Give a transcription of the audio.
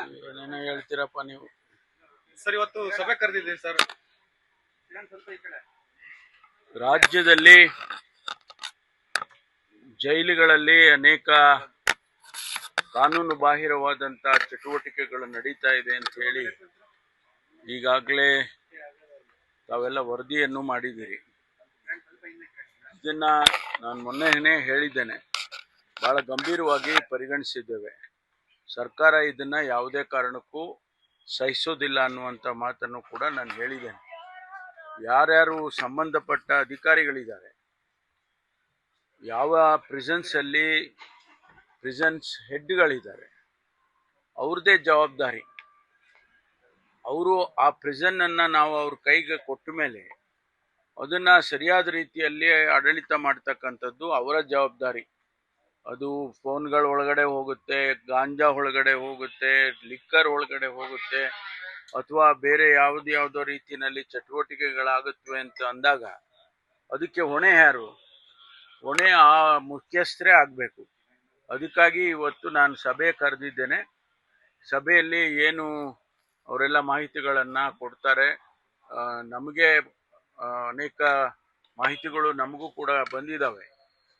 ಏನೇನೋ ಹೇಳ್ತೀರಪ್ಪ ನೀವು. ಸರ್ ಇವತ್ತು ಸಭೆ ಕರೆದಿದ್ದೀನಿ ಸರ್. ರಾಜ್ಯದಲ್ಲಿ ಜೈಲುಗಳಲ್ಲಿ ಅನೇಕ ಕಾನೂನು ಬಾಹಿರವಾದಂತ ಚಟುವಟಿಕೆಗಳು ನಡೀತಾ ಇದೆ ಅಂತ ಹೇಳಿ ಈಗಾಗಲೇ ತಾವೆಲ್ಲ ವರದಿಯನ್ನು ಮಾಡಿದ್ದೀರಿ. ಇದನ್ನ ನಾನು ಮೊನ್ನೆನೇ ಹೇಳಿದ್ದೇನೆ. ಬಹಳ ಗಂಭೀರವಾಗಿ ಪರಿಗಣಿಸಿದ್ದೇವೆ. ಸರ್ಕಾರ ಇದನ್ನ ಯಾವುದೇ ಕಾರಣಕ್ಕೂ ಸಹಿಸೋದಿಲ್ಲ ಅನ್ನುವಂಥ ಮಾತನ್ನು ಕೂಡ ನಾನು ಹೇಳಿದ್ದೇನೆ. ಯಾರ್ಯಾರು ಸಂಬಂಧಪಟ್ಟ ಅಧಿಕಾರಿಗಳಿದ್ದಾರೆ, ಯಾವ ಪ್ರಿಸನ್ಸಲ್ಲಿ ಪ್ರಿಸನ್ಸ್ ಹೆಡ್ಗಳಿದ್ದಾರೆ ಅವ್ರದ್ದೇ ಜವಾಬ್ದಾರಿ. ಅವರು ಆ ಪ್ರಿಸನ್ನನ್ನು ನಾವು ಅವ್ರ ಕೈಗೆ ಕೊಟ್ಟ ಮೇಲೆ ಅದನ್ನು ಸರಿಯಾದ ರೀತಿಯಲ್ಲಿ ಆಡಳಿತ ಮಾಡ್ತಕ್ಕಂಥದ್ದು ಅವರ ಜವಾಬ್ದಾರಿ. ಅದು ಫೋನ್ಗಳ ಒಳಗಡೆ ಹೋಗುತ್ತೆ, ಗಾಂಜಾ ಒಳಗಡೆ ಹೋಗುತ್ತೆ, ಲಿಕ್ಕರ್ ಒಳಗಡೆ ಹೋಗುತ್ತೆ, ಅಥವಾ ಬೇರೆ ಯಾವುದ್ಯಾವುದೋ ರೀತಿಯಲ್ಲಿ ಚಟುವಟಿಕೆಗಳಾಗುತ್ತವೆ ಅಂತ ಅಂದಾಗ ಅದಕ್ಕೆ ಹೊಣೆ ಯಾರು? ಹೊಣೆ ಆ ಮುಖ್ಯಸ್ಥರೇ ಆಗಬೇಕು. ಅದಕ್ಕಾಗಿ ಇವತ್ತು ನಾನು ಸಭೆ ಕರೆದಿದ್ದೇನೆ. ಸಭೆಯಲ್ಲಿ ಏನು ಅವರೆಲ್ಲ ಮಾಹಿತಿಗಳನ್ನು ಕೊಡ್ತಾರೆ ನಮಗೆ ಅನೇಕ ಮಾಹಿತಿಗಳು ನಮಗೂ ಕೂಡ ಬಂದಿದ್ದಾವೆ.